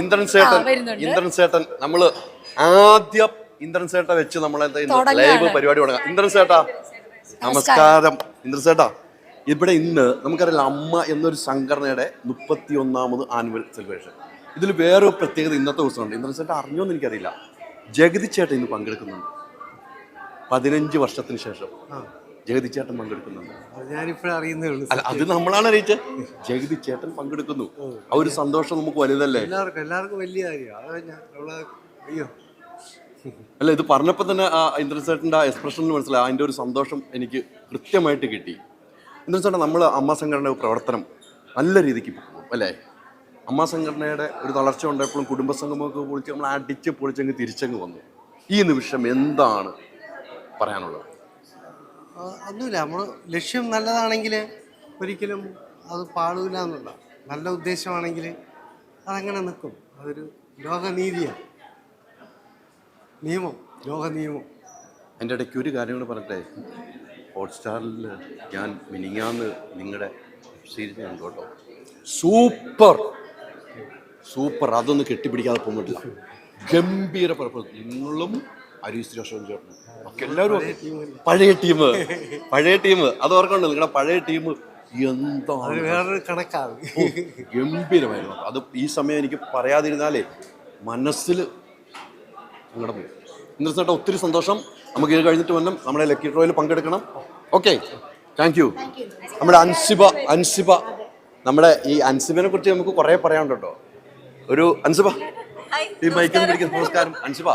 ഇന്ദ്രൻ സേട്ടൻ ഇന്ദ്രൻ സേട്ടൻ നമ്മൾ ആദ്യം ഇന്ദ്രൻ സേട്ട വെച്ച് നമ്മൾ ലൈവ് പരിപാടി തുടങ്ങാം. ഇന്ദ്രൻ സേട്ടാ നമസ്കാരം. ഇന്ദ്രൻ സേട്ടാ ഇവിടെ ഇന്ന് നമുക്കറിയാം അമ്മ എന്നൊരു സംഘടനയുടെ മുപ്പത്തി ഒന്നാമത് ആനുവൽ സെലിബ്രേഷൻ ഇതിൽ വേറൊരു പ്രത്യേകത ഇന്നത്തെ ദിവസമുണ്ട്. ഇന്ദ്രൻ സേട്ട അറിഞ്ഞോന്ന് എനിക്കറിയില്ല. ജഗതി ചേട്ടൻ ഇന്ന് പങ്കെടുക്കുന്നുണ്ട്. പതിനഞ്ച് വർഷത്തിന് ശേഷം. ജഗതി ചേട്ടൻ പങ്കെടുക്കുന്നുണ്ട്. അത് ഞാനിപ്പോഴും അറിയുന്നേ ഉള്ളൂ. അല്ല അത് നമ്മളാണ് അറിയിച്ചത് ജഗതി ചേട്ടൻ പങ്കെടുക്കുന്നു. ആ ഒരു സന്തോഷം നമുക്ക് വലുതല്ലേ? എല്ലാവർക്കും എല്ലാവർക്കും വലിയ കാര്യമാണ് അയ്യോ. അല്ല ഇത് പറഞ്ഞപ്പോൾ തന്നെ ആ ഇന്ദ്രൻ ചേട്ടന്റെ ആ എക്സ്പ്രഷനിൽ മനസ്സിലായി. അതിന്റെ ഒരു സന്തോഷം എനിക്ക് കൃത്യമായിട്ട് കിട്ടി. ഇന്ദ്രൻ ചേട്ടൻ നമ്മൾ അമ്മ സംഘടനയുടെ പ്രവർത്തനം നല്ല രീതിക്ക് പോകും അല്ലേ? അമ്മ സംഘടനയുടെ ഒരു തളർച്ച ഉണ്ടായപ്പോഴും കുടുംബസംഗമൊക്കെ പൊളിച്ച് നമ്മൾ അടിച്ച് പൊളിച്ചങ്ങ് തിരിച്ചങ്ങ് വന്നു. ഈ നിമിഷം എന്താണ് പറയാനുള്ളത്? ഒന്നുമില്ല. നമ്മൾ ലക്ഷ്യം നല്ലതാണെങ്കിൽ ഒരിക്കലും അത് പാടില്ല എന്നുള്ള നല്ല ഉദ്ദേശമാണെങ്കിൽ അതങ്ങനെ നിൽക്കും അതൊരു ലോകനീതിയാണ് നിയമം ലോക നിയമം എന്റെ ഇടയ്ക്ക് ഒരു കാര്യം കൂടെ പറയട്ടെ? ഹോട്ട്സ്റ്റാറിൽ ഞാൻ മിനിങ്ങാന്ന് നിങ്ങളുടെ സീരീസ് കണ്ടു കേട്ടോ. സൂപ്പർ! സൂപ്പർ. അതൊന്നും കെട്ടിപ്പിടിക്കാതെ പോകുന്നില്ല ഗംഭീര പ്രവർത്തനം നിങ്ങളും ഹരീഷ് അശോകൻ ചേട്ടൻ ഒക്കെ എല്ലാവരും പഴയ ടീം പഴയ ടീം അത് ഓർക്കണ്ട്? നിങ്ങളുടെ പഴയ ടീം എന്താണ് അത് വേറൊരു കണക്കാണ്. ഗംഭീരമായിരുന്നു. അത് ഈ സമയം എനിക്ക് പറയാതിരുന്നാലേ മനസ്സിൽ നിങ്ങളുടെ പോയി. ഇന്നത്തെ ഒത്തിരി സന്തോഷം. നമുക്ക് ഇത് കഴിഞ്ഞിട്ട് വന്നും. നമ്മുടെ ലക്കി ഡ്രോയിൽ പങ്കെടുക്കണം. ഓക്കെ. താങ്ക് യു നമ്മുടെ അൻസിബ അൻസിബ. നമ്മുടെ ഈ അൻസിബിനെ കുറിച്ച് നമുക്ക് കുറേ പറയാനുണ്ട്? കേട്ടോ ഒരു അൻസിബ. ഈ മൈക്കിൽ പിടിക്കുന്ന നമസ്കാരം. അൻസിബ.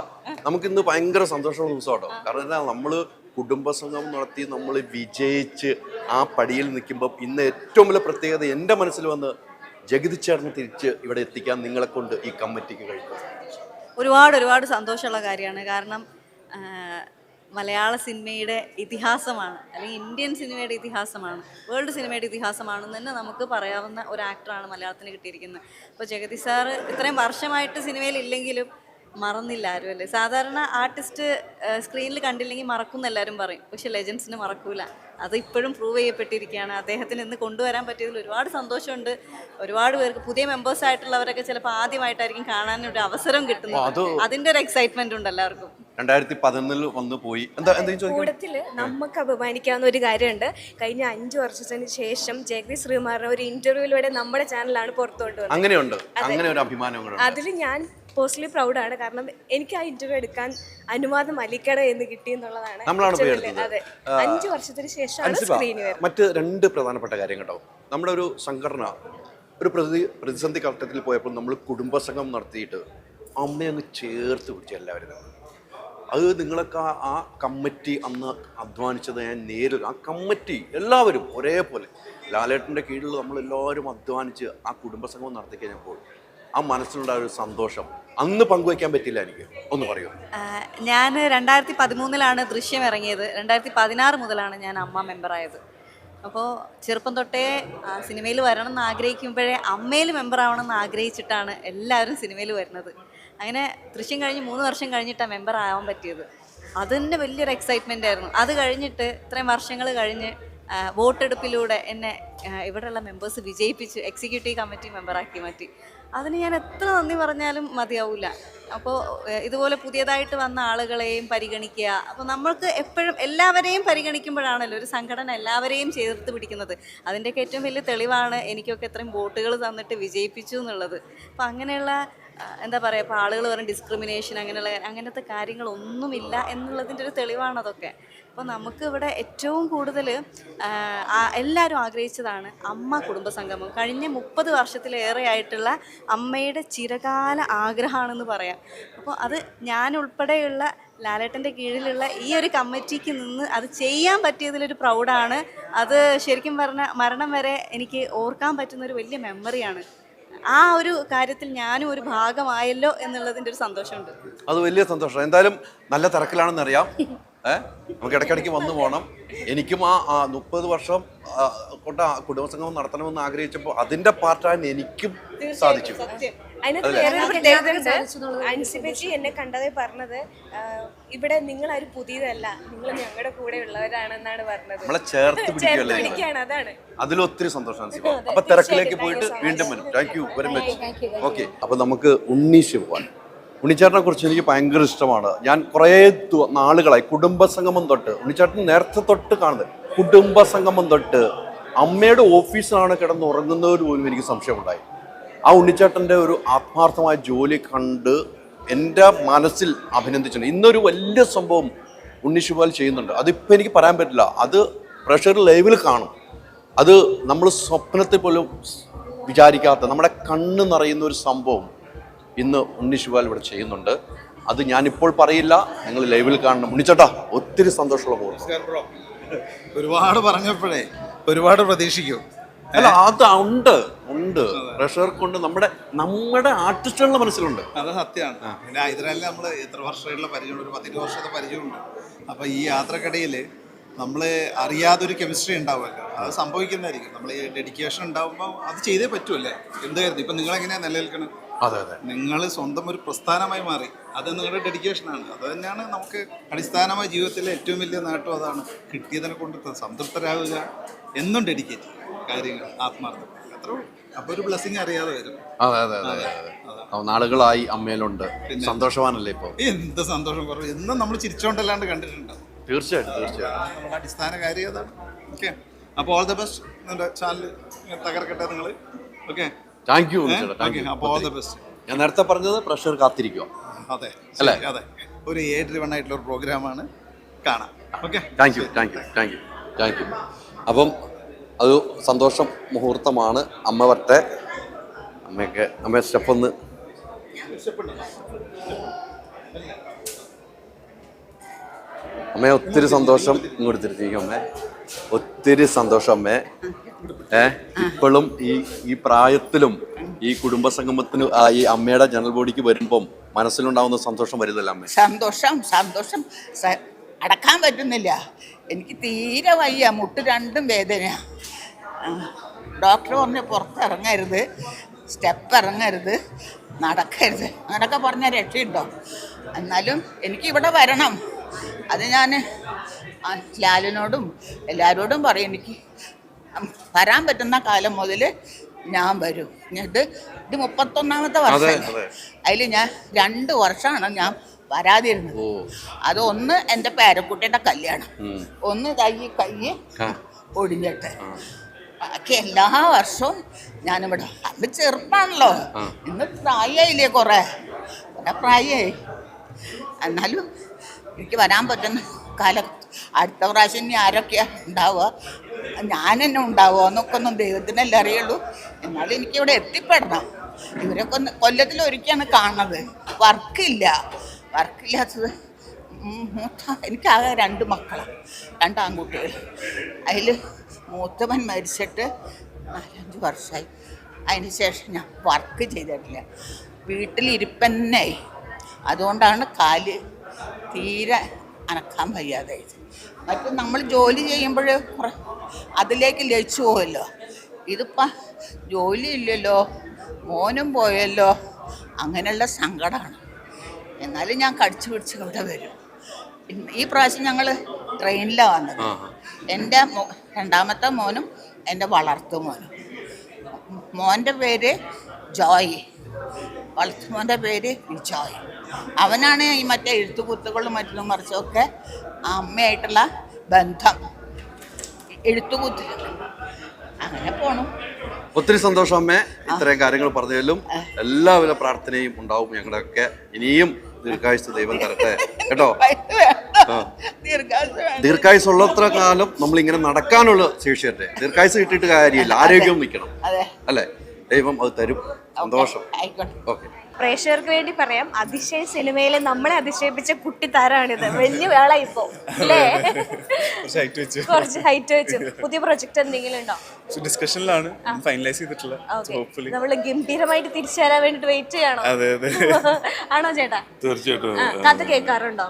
നമുക്ക് ഇന്ന് ഭയങ്കര സന്തോഷമുള്ള ദിവസം കേട്ടോ കാരണം എന്താ നമ്മൾ കുടുംബസംഗം നടത്തി നമ്മൾ വിജയിച്ച് ആ പടിയിൽ നിൽക്കുമ്പോൾ ഇന്ന് ഏറ്റവും വലിയ പ്രത്യേകത എന്റെ മനസ്സിൽ വന്ന് ജഗതി ചേർന്ന് തിരിച്ച് ഇവിടെ എത്തിക്കാൻ നിങ്ങളെ കൊണ്ട് ഈ കമ്മിറ്റിക്ക് കഴിക്കും ഒരുപാട് ഒരുപാട് സന്തോഷമുള്ള കാര്യമാണ്. കാരണം മലയാള സിനിമയുടെ ഇതിഹാസമാണ് അല്ലെങ്കിൽ ഇന്ത്യൻ സിനിമയുടെ ഇതിഹാസമാണ് വേൾഡ് സിനിമയുടെ ഇതിഹാസമാണെന്ന് തന്നെ നമുക്ക് പറയാവുന്ന ഒരു ആക്ടറാണ് മലയാളത്തിന് കിട്ടിയിരിക്കുന്നത്. അപ്പോൾ ജഗതി സാറ് ഇത്രയും വർഷമായിട്ട് സിനിമയിൽ ഇല്ലെങ്കിലും മറന്നില്ല ആരും അല്ലേ? സാധാരണ ആർട്ടിസ്റ്റ് സ്ക്രീനിൽ കണ്ടില്ലെങ്കിൽ മറക്കും എല്ലാവരും പറയും. പക്ഷെ ലെജൻസിന് മറക്കൂല. അത് ഇപ്പോഴും പ്രൂവ് ചെയ്യപ്പെട്ടിരിക്കുകയാണ്. അദ്ദേഹത്തിന് ഇന്ന് കൊണ്ടുവരാൻ പറ്റിയതിൽ ഒരുപാട് സന്തോഷമുണ്ട്. ഒരുപാട് പേർക്ക് പുതിയ മെമ്പേഴ്സ് ആയിട്ടുള്ളവരൊക്കെ ചിലപ്പോൾ ആദ്യമായിട്ടായിരിക്കും കാണാൻ ഒരു അവസരം കിട്ടുന്നത്. അതിന്റെ ഒരു എക്സൈറ്റ്മെന്റ് ഉണ്ട് എല്ലാവർക്കും. രണ്ടായിരത്തി പതിനൊന്നിൽ വന്നു പോയി. എന്താ എന്തെങ്കിലും ചോദിക്കും കൂടത്തിൽ നമുക്ക് അഭിമാനിക്കാവുന്ന ഒരു കാര്യമുണ്ട്. കഴിഞ്ഞ അഞ്ചു വർഷത്തിന് ശേഷം ജഗദീഷ് ശ്രീകുമാറിനെ ഒരു ഇന്റർവ്യൂവിലൂടെ നമ്മുടെ ചാനലാണ് പുറത്തു കൊണ്ടുവന്നത് അങ്ങനെയുണ്ട്. അങ്ങനെ ഒരു അഭിമാനം അതിൽ ഞാൻ പേഴ്സണലി പ്രൗഡാണ് കാരണം എനിക്ക് ആ ഇന്റർവ്യൂ എടുക്കാൻ അനുവാദം അലിക്കട എന്ന് കിട്ടി എന്നുള്ളതാണ് നമ്മളാണ് ഏറ്റവും വലിയ- അതെ. അഞ്ചു വർഷത്തിന് ശേഷമാണ് സ്ക്രീനിൽ വരുന്നത്. മറ്റ് രണ്ട് പ്രധാനപ്പെട്ട കാര്യം കേട്ടോ നമ്മുടെ ഒരു സംഘടന ഒരു പ്രതി പ്രതിസന്ധി ഘട്ടത്തിൽ പോയപ്പോൾ നമ്മൾ കുടുംബസംഘം നടത്തിയിട്ട് അമ്മയെ അങ്ങ് ചേർത്ത് പിടിച്ചു എല്ലാവരും അത് നിങ്ങളൊക്കെ ആ- ആ കമ്മിറ്റി അന്ന് അധ്വാനിച്ചത് ഞാൻ നേരിൽ ആ കമ്മിറ്റി എല്ലാവരും ഒരേപോലെ. ലാലേട്ടന്റെ കീഴിൽ നമ്മളെല്ലാവരും അധ്വാനിച്ച് ആ കുടുംബസംഗമം നടത്തി കഴിഞ്ഞപ്പോൾ ആ മനസ്സിലുണ്ടായ ഒരു സന്തോഷം അന്ന് പങ്കുവയ്ക്കാൻ പറ്റില്ല എനിക്ക്. ഒന്ന് പറയൂ. ഞാൻ രണ്ടായിരത്തി പതിമൂന്നിലാണ് ദൃശ്യം ഇറങ്ങിയത് രണ്ടായിരത്തി പതിനാറ് മുതലാണ് ഞാൻ അമ്മ മെമ്പറായത്. അപ്പോൾ ചെറുപ്പം തൊട്ടേ സിനിമയിൽ വരണം എന്ന് ആഗ്രഹിക്കുമ്പോഴേ അമ്മയിൽ മെമ്പർ ആവണം എന്ന് ആഗ്രഹിച്ചിട്ടാണ് എല്ലാവരും സിനിമയിൽ വരുന്നത്. അങ്ങനെ ദൃശ്യം കഴിഞ്ഞ് മൂന്ന് വർഷം കഴിഞ്ഞിട്ടാണ് മെമ്പർ ആവാൻ പറ്റിയത്. അതിന്റെ വലിയൊരു എക്സൈറ്റ്മെന്റ് ആയിരുന്നു. അത് കഴിഞ്ഞിട്ട് ഇത്രയും വർഷങ്ങൾ കഴിഞ്ഞ് വോട്ടെടുപ്പിലൂടെ എന്നെ ഇവിടെയുള്ള മെമ്പേഴ്സ് വിജയിപ്പിച്ച് എക്സിക്യൂട്ടീവ് കമ്മിറ്റി മെമ്പറാക്കി മാറ്റി. അതിന് ഞാൻ എത്ര നന്ദി പറഞ്ഞാലും മതിയാവില്ല അപ്പോൾ ഇതുപോലെ പുതിയതായിട്ട് വന്ന ആളുകളെയും പരിഗണിക്കുക. അപ്പോൾ നമ്മൾക്ക് എപ്പോഴും എല്ലാവരെയും പരിഗണിക്കുമ്പോഴാണല്ലോ ഒരു സംഘടന എല്ലാവരെയും ചേർത്ത് പിടിക്കുന്നത്. അതിന്റെയൊക്കെ ഏറ്റവും വലിയ തെളിവാണ് എനിക്കൊക്കെ എത്രയും വോട്ടുകൾ തന്നിട്ട് വിജയിപ്പിച്ചു എന്നുള്ളത്. അപ്പോൾ അങ്ങനെയുള്ള എന്താ പറയുക ഇപ്പോൾ ആളുകൾ പറയും ഡിസ്ക്രിമിനേഷൻ അങ്ങനെയുള്ള അങ്ങനത്തെ കാര്യങ്ങളൊന്നുമില്ല എന്നുള്ളതിന്റെ ഒരു തെളിവാണ് അതൊക്കെ. അപ്പോൾ നമുക്ക് ഇവിടെ ഏറ്റവും കൂടുതൽ എല്ലാവരും ആഗ്രഹിച്ചതാണ് അമ്മ കുടുംബസംഗമം. കഴിഞ്ഞ മുപ്പത് വർഷത്തിലേറെയായിട്ടുള്ള അമ്മയുടെ ചിരകാല ആഗ്രഹമാണെന്ന് പറയാം. അപ്പോൾ അത് ഞാൻ ഉൾപ്പെടെയുള്ള ലാലേട്ടന്റെ കീഴിലുള്ള ഈ ഒരു കമ്മിറ്റിക്ക് നിന്ന് അത് ചെയ്യാൻ പറ്റിയതിലൊരു പ്രൗഡാണ്. അത് ശരിക്കും പറഞ്ഞ മരണം വരെ എനിക്ക് ഓർക്കാൻ പറ്റുന്ന ഒരു വലിയ മെമ്മറിയാണ്. ആ ഒരു കാര്യത്തിൽ ഞാനും ഒരു ഭാഗമായല്ലോ എന്നുള്ളതിന്റെ ഒരു സന്തോഷമുണ്ട്. അത് വലിയ സന്തോഷം. എന്തായാലും നല്ല തിരക്കിലാണെന്ന് അറിയാം ഏ? നമുക്ക് ഇടയ്ക്കിടയ്ക്ക് വന്നു പോകണം എനിക്കും ആ മുപ്പത് വർഷം കൊണ്ട് ആ കുടുംബസംഗമം നടത്തണമെന്ന് ആഗ്രഹിച്ചപ്പോൾ അതിന്റെ പാർട്ടാൻ എനിക്കും സാധിച്ചു അതിനകത്ത് വേറൊരു എന്നെ കണ്ടതേ പറഞ്ഞത് ഇവിടെ നിങ്ങൾ ആരും പുതിയതല്ല. നിങ്ങൾ ഞങ്ങളുടെ കൂടെ ഉള്ളവരാണെന്നാണ് പറഞ്ഞത്. നമ്മളെ ചേർത്ത് പിടിക്കുകയാണ് അതാണ്. അതിലൊത്തിരി സന്തോഷം അപ്പൊ തിരക്കിലേക്ക് പോയിട്ട് വീണ്ടും വരും. Thank you very much okay അപ്പൊ നമുക്ക് ഉണ്ണീഷ് പോവാൻ ഉണ്ണിച്ചേട്ടനെ കുറിച്ച് എനിക്ക് ഭയങ്കര ഇഷ്ടമാണ്. ഞാൻ കുറേ നാളുകളായി കുടുംബസംഗമം തൊട്ട് ഉണ്ണിച്ചേട്ടൻ നേരത്തെ തൊട്ട് കാണുന്നത് കുടുംബസംഗമം തൊട്ട് അമ്മയുടെ ഓഫീസിലാണ് കിടന്ന് ഉറങ്ങുന്നവർ പോലും എനിക്ക് സംശയമുണ്ടായി. ആ ഉണ്ണിച്ചേട്ടന്റെ ഒരു ആത്മാർത്ഥമായ ജോലി കണ്ട് എന്റെ മനസ്സിൽ അഭിനന്ദിച്ചിട്ടുണ്ട്. ഇന്നൊരു വലിയ സംഭവം ഉണ്ണി ഉണ്ണിശുപാൽ ചെയ്യുന്നുണ്ട്. അതിപ്പോൾ എനിക്ക് പറയാൻ പറ്റില്ല. അത് പ്രഷർ ലൈവിൽ കാണും. അത് നമ്മൾ സ്വപ്നത്തിൽ പോലും വിചാരിക്കാത്ത നമ്മുടെ കണ്ണ് നിറയുന്ന ഒരു സംഭവം ഇന്ന് ഉണ്ണിശുപാൽ ഇവിടെ ചെയ്യുന്നുണ്ട്. അത് ഞാനിപ്പോൾ പറയില്ല നിങ്ങൾ ലൈവിൽ കാണണം. ഉണ്ണിച്ചേട്ടാ ഒത്തിരി സന്തോഷമുള്ള പോകും ഒരുപാട് പറഞ്ഞപ്പോഴേ ഒരുപാട് പ്രതീക്ഷിക്കും. അല്ല അത് ഉണ്ട് ഉണ്ട്. പ്രഷർ കൊണ്ട് നമ്മുടെ നമ്മുടെ ആർട്ടിസ്റ്റുകളുടെ മനസ്സിലുണ്ട്. അത് സത്യമാണ്. പിന്നെ ഇതിനെല്ലാം നമ്മൾ എത്ര വർഷമായിട്ടുള്ള പരിചയമുണ്ട് ഒരു പതിനഞ്ച് വർഷത്തെ പരിചയമുണ്ട്. അപ്പോൾ ഈ യാത്രക്കിടയിൽ നമ്മൾ അറിയാതൊരു കെമിസ്ട്രി ഉണ്ടാവുമല്ലോ. അത് സംഭവിക്കുന്നതായിരിക്കും. നമ്മൾ ഈ ഡെഡിക്കേഷൻ ഉണ്ടാവുമ്പോൾ അത് ചെയ്തേ പറ്റുമല്ലേ എന്തായിരുന്നു ഇപ്പം നിങ്ങളെങ്ങനെയാണ് നിലനിൽക്കണം? അതെ അതെ. നിങ്ങൾ സ്വന്തം ഒരു പ്രസ്ഥാനമായി മാറി. അത് നിങ്ങളുടെ ഡെഡിക്കേഷനാണ് അത് തന്നെയാണ് നമുക്ക് അടിസ്ഥാനമായ ജീവിതത്തിലെ ഏറ്റവും വലിയ നേട്ടം അതാണ് കിട്ടിയതിനെ കൊണ്ട് സംതൃപ്തരാകുക എന്നും ഡെഡിക്കേറ്റ് കാര്യങ്ങൾ ആത്മാർത്ഥം അത്രേ അപ്പോൾ ഒരു ബ്ലെസ്സിങ് അറിയാതെ വരും. അതെ അതെ അതെ നാളുകളായി അമ്മയിലുണ്ട്. സന്തോഷവാനല്ലേ ഇപ്പോൾ എന്ത് സന്തോഷം കുറവ്. എന്നും നമ്മൾ ചിരിച്ചോണ്ടല്ലാണ്ട് കണ്ടിട്ടുണ്ട്? തീർച്ചയായിട്ടും തീർച്ചയായിട്ടും. നമ്മുടെ അടിസ്ഥാന കാര്യം അതാണ്. ഓക്കെ അപ്പോൾ ഓൾ ദ ബെസ്റ്റ് ചാനൽ തകർക്കട്ടെ നിങ്ങൾ ഓക്കെ താങ്ക് യു ഞാൻ നേരത്തെ പറഞ്ഞത് പ്രഷർ കാത്തിരിക്കുക അതെ അല്ലേ? അതെ. ഒരു എ ഡ്രിവൺ ആയിട്ടുള്ള ഒരു പ്രോഗ്രാമാണ് കാണാം. Okay thank you thank you thank you thank you അപ്പം അത് സന്തോഷം മുഹൂർത്തമാണ്. അമ്മ വരട്ടെ. അമ്മയൊക്കെ അമ്മ സ്റ്റെപ്പ് ഒന്ന്. അമ്മയെ ഒത്തിരി സന്തോഷം ഇങ്ങോട്ട് തിരിച്ചിരിക്കും അമ്മേ. ഒത്തിരി സന്തോഷം അമ്മേ. ഏ? ഇപ്പോഴും ഈ ഈ പ്രായത്തിലും ഈ കുടുംബസംഗമത്തിന് ആ, ഈ അമ്മയുടെ ജനറൽ ബോഡിക്ക് വരുമ്പം മനസ്സിലുണ്ടാവുന്ന സന്തോഷം വരുന്നില്ല അമ്മ? സന്തോഷം സന്തോഷം. അടക്കാൻ പറ്റുന്നില്ല. എനിക്ക് തീരെ വയ്യ മുട്ട് രണ്ടും വേദന ഡോക്ടർ പറഞ്ഞ് പുറത്തിറങ്ങരുത്. സ്റ്റെപ്പ് ഇറങ്ങരുത്. നടക്കരുത്. അങ്ങനൊക്കെ പറഞ്ഞ രക്ഷയുണ്ടോ? എന്നാലും എനിക്ക് ഇവിടെ വരണം. അത് ഞാൻ ലാലിനോടും എല്ലാവരോടും പറയും എനിക്ക് വരാൻ പറ്റുന്ന കാലം മുതൽ ഞാൻ വരും. ഇത് ഇത് മുപ്പത്തൊന്നാമത്തെ വർഷം. അതെ. അതിൽ ഞാൻ രണ്ട് വർഷമാണ് ഞാൻ വരാതിരുന്നത്. അത് ഒന്ന് എന്റെ പേരക്കുട്ടിയുടെ കല്യാണം. ഒന്ന് കൈ കൈ ഒടിഞ്ഞിട്ട്. ബാക്കി എല്ലാ വർഷവും ഞാനിവിടെ. അന്ന് ചെറുപ്പാണല്ലോ. ഇന്ന് പ്രായമായില്ലേ കുറേ? കുറെ പ്രായമായി എന്നാലും എനിക്ക് വരാൻ പറ്റുന്ന കാലം അടുത്ത പ്രാവശ്യം ഇനി ആരൊക്കെയാ ഉണ്ടാവുക? ഞാൻ തന്നെ ഉണ്ടാവുക എന്നൊക്കെ ഒന്നും ദൈവത്തിനല്ലേ അറിയുള്ളൂ. എന്നാലും എനിക്കിവിടെ എത്തിപ്പെടണം. ഇവരൊക്കെ ഒന്ന് കൊല്ലത്തിൽ ഒരിക്കലാണ് കാണുന്നത്. വർക്കില്ല. വർക്കില്ലാത്തത് മൂത്ത എനിക്കാകെ രണ്ട് മക്കളാണ് രണ്ട് ആൺകുട്ടികൾ. അതിൽ മൂത്തവൻ മരിച്ചിട്ട് നാലഞ്ച് വർഷമായി. അതിന് ശേഷം ഞാൻ വർക്ക് ചെയ്തിട്ടില്ല. വീട്ടിലിരിപ്പന്നായി അതുകൊണ്ടാണ് കാൽ തീരെ അനക്കാൻ വയ്യാതായി. മറ്റു നമ്മൾ ജോലി ചെയ്യുമ്പോൾ അതിലേക്ക് ലയിച്ചു പോകുമല്ലോ ഇതിപ്പം ജോലി ഇല്ലല്ലോ മോനും പോയല്ലോ അങ്ങനെയുള്ള സങ്കടമാണ് എന്നാലും ഞാൻ കടിച്ചു പിടിച്ച് ഇവിടെ വരും. ഈ പ്രാവശ്യം ഞങ്ങൾ ട്രെയിനിലാണ് വന്നത്. എന്റെ രണ്ടാമത്തെ മോനും എന്റെ വളർത്തു മോനും. മോന്റെ പേര് ജോയ്. വളർത്തു മോന്റെ പേര് ജോയ്. അവനാണ് ഈ മറ്റേ എഴുത്തുകുത്തുകളും മറ്റും മറിച്ചൊക്കെ ആ അമ്മയായിട്ടുള്ള ബന്ധം. എഴുത്തുകുത്ത്. അങ്ങനെ പോണു. ഒത്തിരി സന്തോഷം അമ്മേ. ഇത്രയും കാര്യങ്ങൾ പറഞ്ഞതിലും എല്ലാവിധ പ്രാർത്ഥനയും ഉണ്ടാവും ഞങ്ങളുടെയൊക്കെ. ഇനിയും ദീർഘായുസ് ദൈവം തരട്ടെ. കേട്ടോ. ദീർഘായുസ് ഉള്ളത്ര കാലം നമ്മൾ ഇങ്ങനെ നടക്കാനുള്ള ശേഷി തരട്ടെ ദീർഘായുസ് കിട്ടിയിട്ട് കാര്യമില്ല. ആരോഗ്യം നിൽക്കണം അല്ലേ? ദൈവം അത് തരും. സന്തോഷം. ഓക്കെ. പ്രേക്ഷകർക്ക് വേണ്ടി പറയാം. അതിശയ സിനിമയിൽ നമ്മളെ അതിശയിപ്പിച്ച കുട്ടിത്താരാണിത് വലിയ വേള ഇപ്പോ. അല്ലേ? കുറച്ച് ഹൈറ്റ് വെച്ചു. പുതിയ പ്രൊജക്ട് എന്തെങ്കിലും ഉണ്ടോ? ഡിസ്കഷനിലാണ് ഫൈനലൈസ് ചെയ്തിട്ടില്ല നമ്മൾ ഗംഭീരമായിട്ട് തിരിച്ചു തരാൻ വേണ്ടിട്ട് വെയിറ്റ് ചെയ്യണോ? അതെ അതെ. ആണോ ചേട്ടാ? തീർച്ചയായിട്ടും. കഥ കേൾക്കാറുണ്ടോ?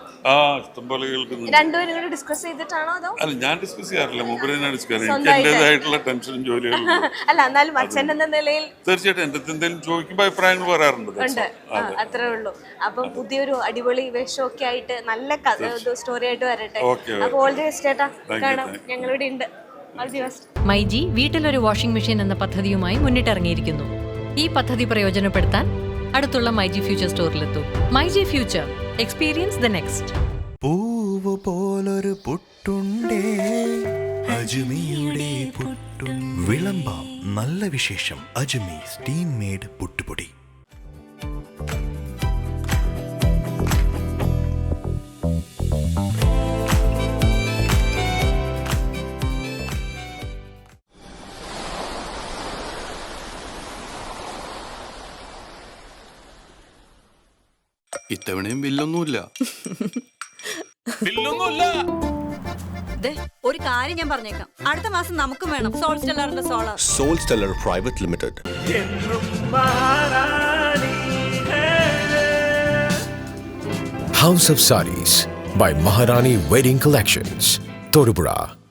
രണ്ടുപേരും കൂടെ ഡിസ്കസ് ചെയ്തിട്ടാണോ അതോ? അല്ല ഞാൻ ഡിസ്കസ് ചെയ്യാറില്ല. മൂപ്പര് ഞാൻ ഡിസ്കസ് ചെയ്യാറ്. എനിക്ക് സ്വന്തമായിട്ട്? എന്റേതായിട്ടുള്ള ടെൻഷനും ജോലികളും അല്ല എന്നാലും അച്ഛൻ എന്ന നിലയിൽ തീർച്ചയായിട്ടും എന്തെങ്കിലും ചോദിക്കുമ്പോൾ അഭിപ്രായങ്ങൾ പറയാറുണ്ട്. ഉണ്ട്. അത്രേ ഉള്ളൂ. അപ്പം പുതിയൊരു അടിപൊളി വേഷമൊക്കെ ആയിട്ട് നല്ല സ്റ്റോറി ആയിട്ട് വരട്ടെ. അപ്പൊ ഓൾ ദി ബെസ്റ്റ് ചേട്ടാ. കാണാം. ഞങ്ങളിവിടെ ഉണ്ട്. മൈജി വീട്ടിലൊരു വാഷിംഗ് മെഷീൻ എന്ന പദ്ധതിയുമായി മുന്നിട്ടിറങ്ങിയിരിക്കുന്നു. ഈ പദ്ധതി പ്രയോജനപ്പെടുത്താൻ അടുത്തുള്ള myG future സ്റ്റോറിലെത്തും myG future experience the next പൂവ് പോലൊരു പുട്ടുണ്ടേ. അജ്മിയുടെ പുട്ടും. വിളമ്പാം നല്ല വിശേഷം. അജ്മി സ്റ്റീം മേഡ് പുട്ടുപൊടി. ഇത്തവണയും ബില്ലൊന്നുമില്ല. ദേ, ഒരു കാര്യം ഞാൻ പറഞ്ഞേക്കാം. അടുത്ത മാസം നമുക്കും വേണം. Sol സ്റ്റെല്ലറിന്റെ solar. Sol Stellar private limited. House of sarees by Maharani wedding collections Torupura.